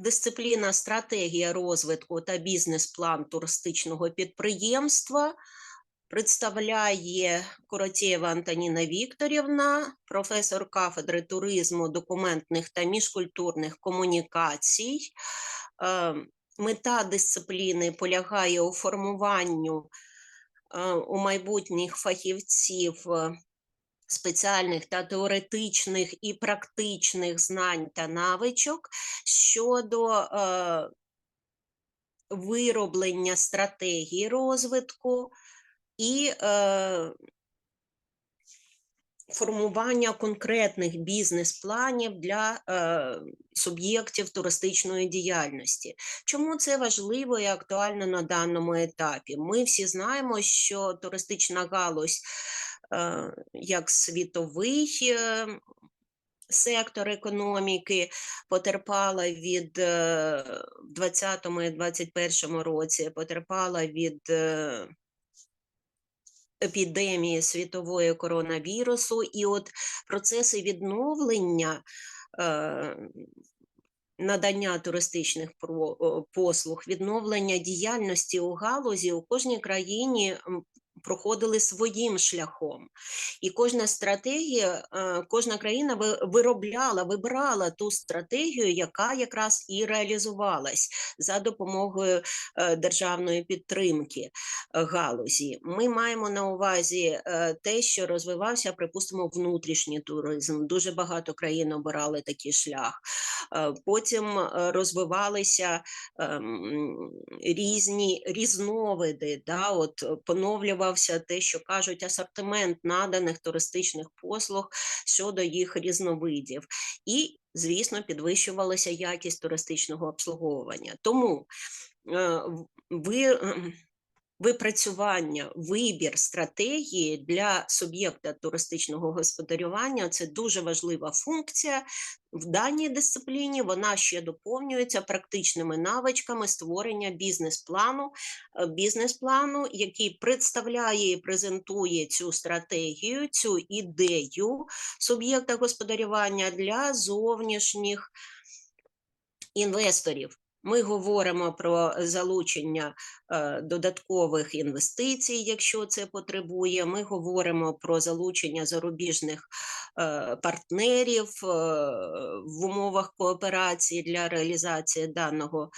дисципліна стратегія розвитку та бізнес-план туристичного підприємства представляє Коротєва Антоніна Вікторівна, професор кафедри туризму, документних та міжкультурних комунікацій. Е, Мета дисципліни полягає у формуванню е, у майбутніх фахівців спеціальних та теоретичних і практичних знань та навичок щодо е, вироблення стратегії розвитку і е, формування конкретних бізнес-планів для е, суб'єктів туристичної діяльності. Чому це важливо і актуально на даному етапі? Ми всі знаємо, що туристична галузь як світовий. е, Сектор економіки потерпала від е, в 2020 і 2021 році, потерпала від е, епідемії світової коронавірусу, і от процеси відновлення е, надання туристичних послуг, відновлення діяльності у галузі у кожній країні проходили своїм шляхом. І кожна стратегія, е, кожна країна виробляла, вибирала ту стратегію, яка якраз і реалізувалась за допомогою е, державної підтримки е, галузі. Ми маємо на увазі те, що розвивався, припустимо, внутрішній туризм. Дуже багато країн обирали такий шлях. Потім розвивалися ем, різні різновиди. Да, от е, поновлювався те, що кажуть, асортимент наданих туристичних послуг щодо їх різновидів. І, звісно, підвищувалася якість туристичного обслуговування. Тому е, ви. Випрацювання, вибір стратегії для суб'єкта туристичного господарювання це дуже важлива функція. В даній дисципліні вона ще доповнюється практичними навичками створення бізнес-плану, е, бізнес-плану, який представляє і презентує цю стратегію, цю ідею суб'єкта господарювання для зовнішніх інвесторів. Ми говоримо про залучення е, додаткових інвестицій, якщо це потребує. Ми говоримо про залучення зарубіжних е, партнерів е, в умовах кооперації для реалізації даного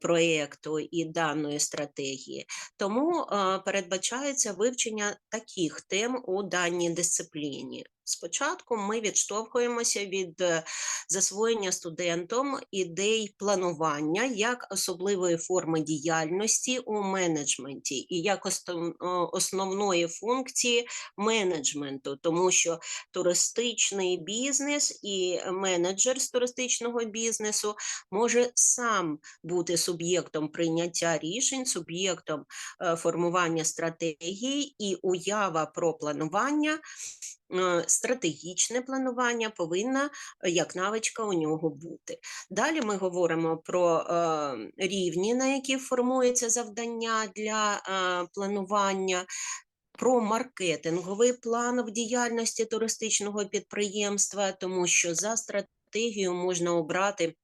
проєкту і даної стратегії. Тому передбачається вивчення таких тем у даній дисципліні. Спочатку ми відштовхуємося від е, засвоєння студентом ідей планування як особливої форми діяльності у менеджменті і як основної функції менеджменту, тому що туристичний бізнес і менеджер з туристичного бізнесу може сам бути суб'єктом прийняття рішень, суб'єктом е, формування стратегії і уява про планування стратегічне планування повинна е, як навичка у нього бути. Далі ми говоримо про е, рівні, на які формується завдання для е, планування. Про маркетинговий план в діяльності туристичного підприємства, тому що за стратегією можна обрати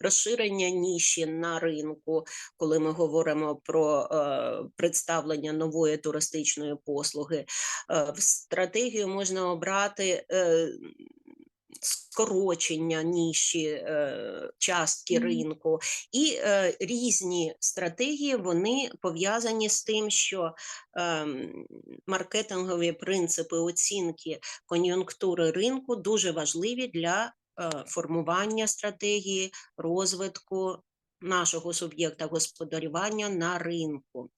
розширення ніші на ринку, коли ми говоримо про е, представлення нової туристичної послуги. Е, в стратегію можна обрати. Е, Скорочення ніші е, частки ринку і е, різні стратегії вони пов'язані з тим, що ем, маркетингові принципи оцінки кон'юнктури ринку дуже важливі для формування стратегії розвитку нашого суб'єкта господарювання на ринку.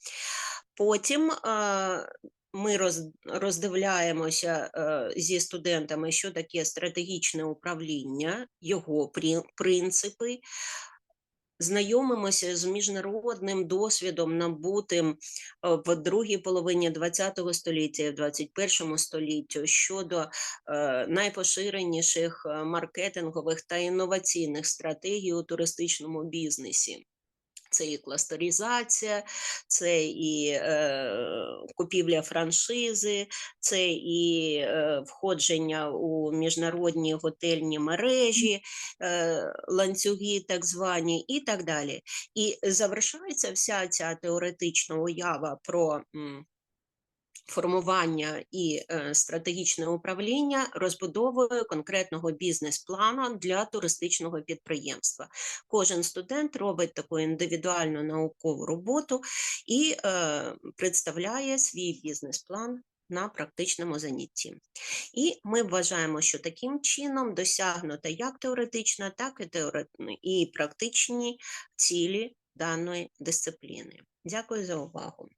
Потім е, ми роз, роздивляємося е, зі студентами, що таке стратегічне управління, його принципи. Знайомимося з міжнародним досвідом, набутим е, в другій половині ХХ століття в 21 столітті щодо е, найпоширеніших е, маркетингових та інноваційних стратегій у туристичному бізнесі. Це і кластеризація, це і е, купівля франшизи, це і е, входження у міжнародні готельні мережі, е, ланцюги так звані, і так далі. І завершається вся ця теоретична уява про м, формування і е, стратегічне управління розбудовою конкретного бізнес-плану для туристичного підприємства. Кожен студент робить таку індивідуальну наукову роботу і е, представляє свій бізнес-план на практичному занятті. І ми вважаємо, що таким чином досягнуто як теоретична, так і, теоре... і практичні цілі даної дисципліни. Дякую за увагу.